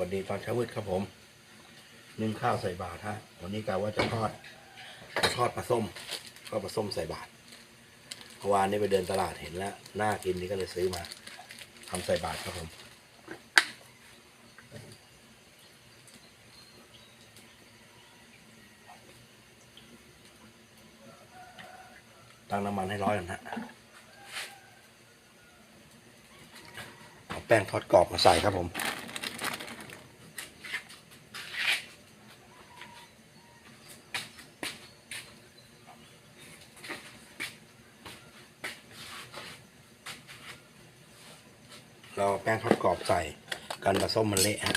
วันนี้ตอนเช้ามืดครับผมนึ่งข้าวใส่บาตรฮะวันนี้กะว่าจะทอดทอดปลาส้มทอดปลาส้มใส่บาตรเมื่อวานนี้ไปเดินตลาดเห็นแล้วน่ากินนี่ก็เลยซื้อมาทำใส่บาตรครับผมตั้งน้ำมันให้ร้อนก่อนฮะเอาแป้งทอดกรอบมาใส่ครับผม เราแป้งทอดกรอบใส่กันปลาส้มมันเละฮะ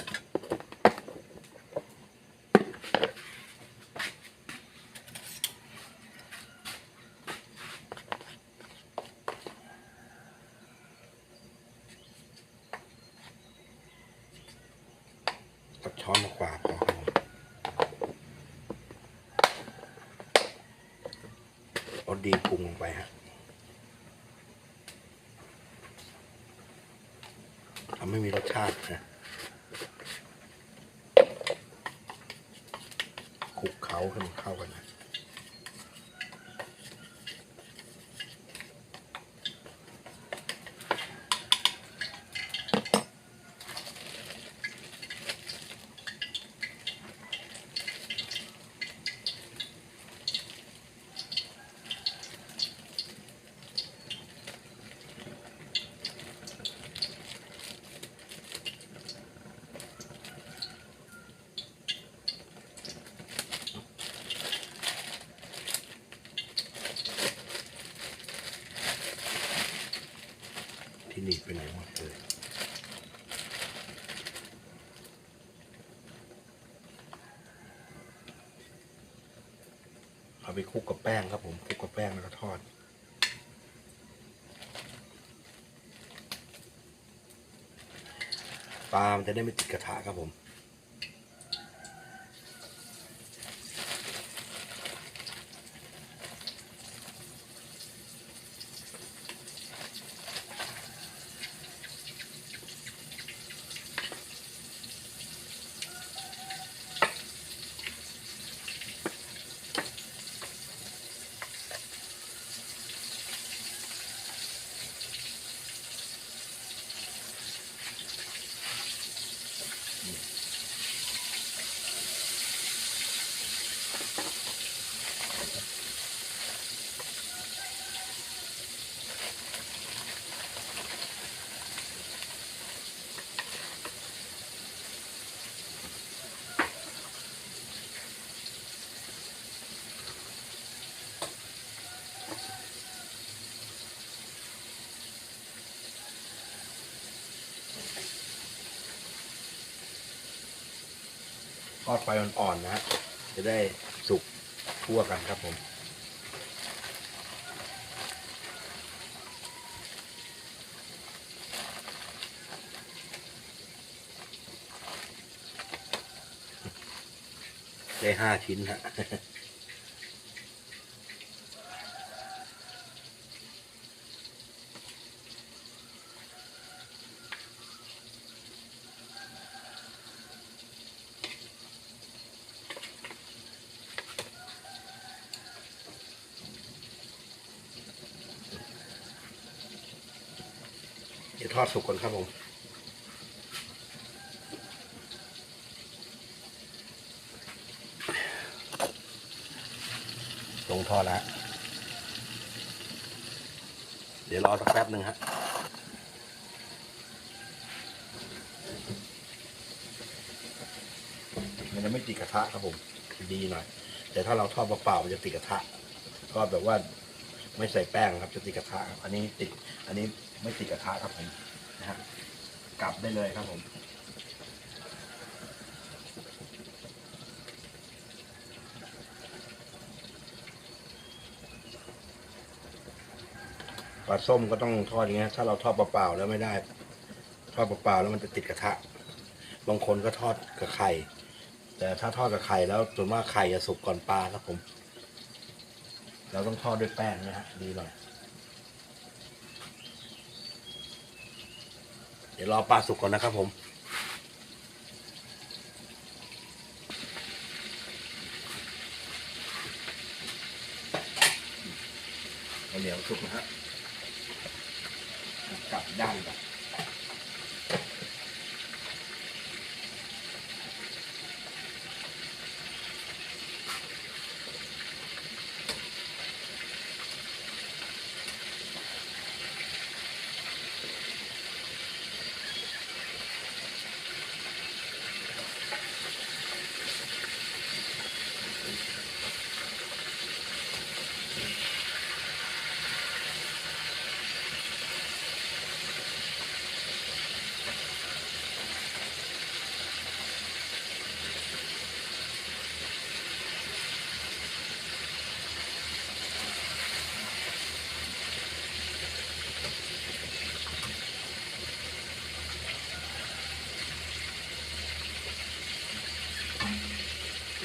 สักช้อนมากว่าพอครับผมเอดีปรุงลงไปฮะ ไม่มีรสชาตินะคลุกเขาให้มันเข้ากันนะีดไปไหนหมดเลยเอาไปคลุกกับแป้งครับผมคลุกกับแป้งแล้วก็ทอดปลามันจะได้ไม่ติดกระทะครับผม อดไฟอ่อนๆนะฮะจะได้สุกทั่วกันครับผมได้ห้าชิ้นฮะ เดี๋ยวทอดสุกก่อนครับผมลงทอดแล้วเดี๋ยวรอสักแป๊บหนึ่งฮะมันจะไม่ติดกระทะครับผมดีหน่อย แต่ถ้าเราทอดเปล่าๆมันจะติดกระทะทอดแบบว่าไม่ใส่แป้งครับจะติดกระทะอันนี้ติดอันนี้ ไม่ติดกระทะครับผมนะฮะกลับได้เลยครับผมปลาส้มก็ต้องทอดอย่างเงี้ยถ้าเราทอดเปล่าๆแล้วไม่ได้ ทอดเปล่าๆแล้วมันจะติดกระทะ บางคนก็ทอดกับไข่ แต่ถ้าทอดกับไข่แล้วส่วนมากไข่จะสุกก่อนปลาครับผม เราต้องทอดด้วยแป้งนะฮะดีหน่อย ดี๋ยวรอปลาสุกก่อนนะครับผมเหนียวสุกนะฮะกลับด้านก่อน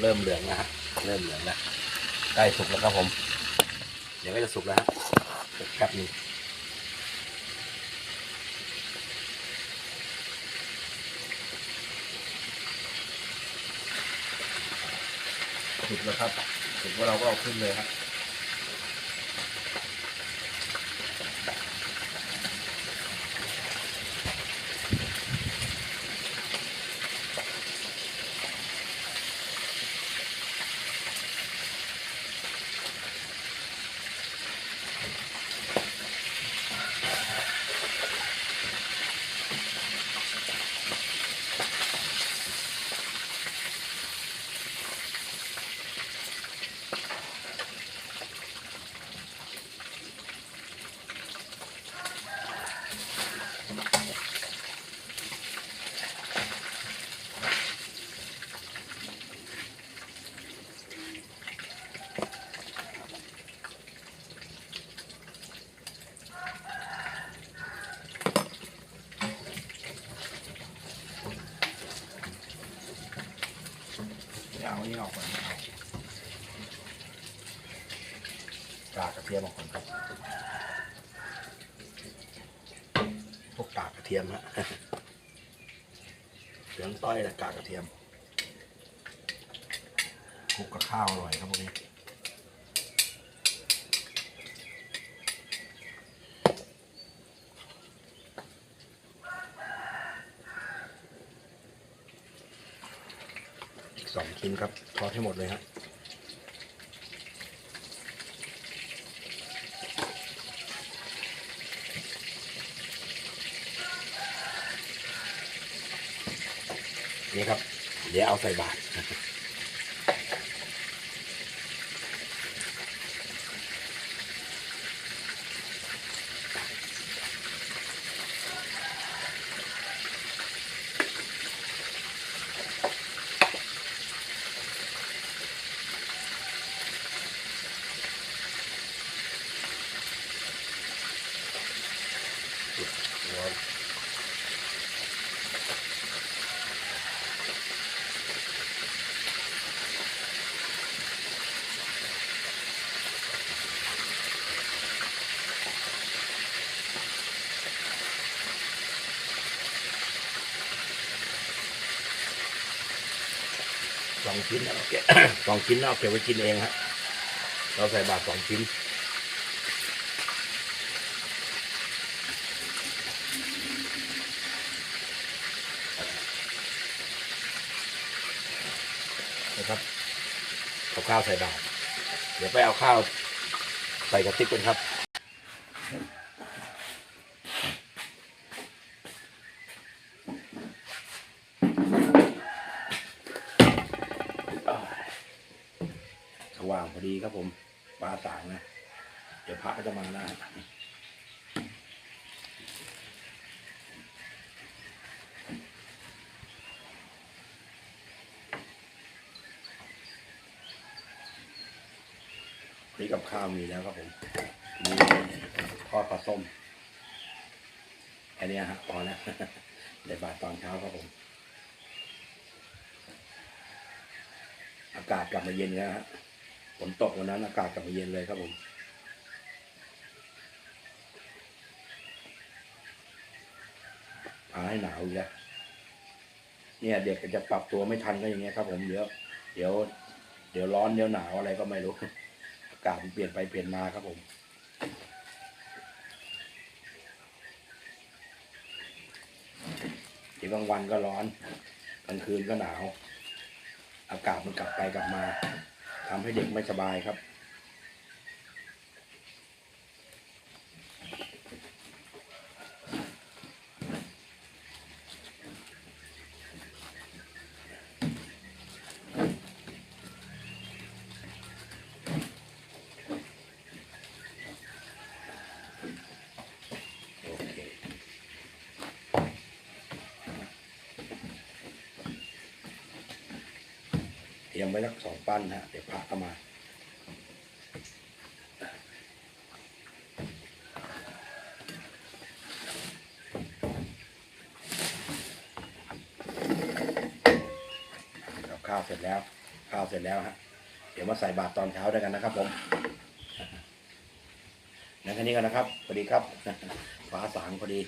เริ่มเหลืองนะฮะเริ่มเหลืองแล้วใกล้สุกแล้วครับผม เดี๋ยวก็จะสุกแล้วฮะกแป๊บนึงสุกแล้วครับสุกว่าเราก็เอาขึ้นเลยครับ จะเอาอันนี้ออกก่อนเอากากกระ เทียมออกก่อนครับพวกกากกระเทียมฮะเหลืองต้อยและกากกระเทียมคลุกกับข้าวอร่อยครับพวกนี้อีกสองชิ้นครับทอดให้หมดเลยครับ นี่ครับ เดี๋ยวเอาใส่บาตรร้อนส องชิ้นนะโอเคสองชิ้นเราเก็บไว้กินเองฮะเราใส่บาตรสองชิ้นนะครับเอาข้าวใส่บาตรเดี๋ยวไปเอาข้าวใส่กระติกกันครับางพอดีครับผม ปลาสางนะ เดี๋ยวพระก็จะมาได้นี่กับข้าวมีแล้วครับผมมีทอดปลาส้มแค่เนี้ยฮะพอแล้วเดี๋ยวบาทตอนเช้าครับผม อากาศกลับมาเย็นแล้วฮะ ฝนตกวันนั้นอากาศกลับมาเย็นเลยครับผมพาให้หนาวอีกแล้วเนี่ยเด็กก็จะปรับตัวไม่ทันก็อย่างเงี้ยครับ ผมเดี๋ยวเดี๋ยว เดี๋ยวร้อนเดี๋ยวหนาวอะไรก็ไม่รู้อากาศมันเปลี่ยนไปเปลี่ยนมาครับผม เดี๋ยวกลางวันก็ร้อนกลางคืนก็หนาว อากาศมันกลับไปกลับมา ทำให้เด็กไม่สบายครับ ยมไว้สักสองปั้นฮะเดี๋ยวพระก็มากับข้าวเสร็จแล้ว ข้าวเสร็จแล้วฮะเดี๋ยวมาใส่บาตรตอนเช้าด้วยกันนะครับผมงั้นแค่นี้กันนะครับสวัสดีครับฟ้าสางพอดี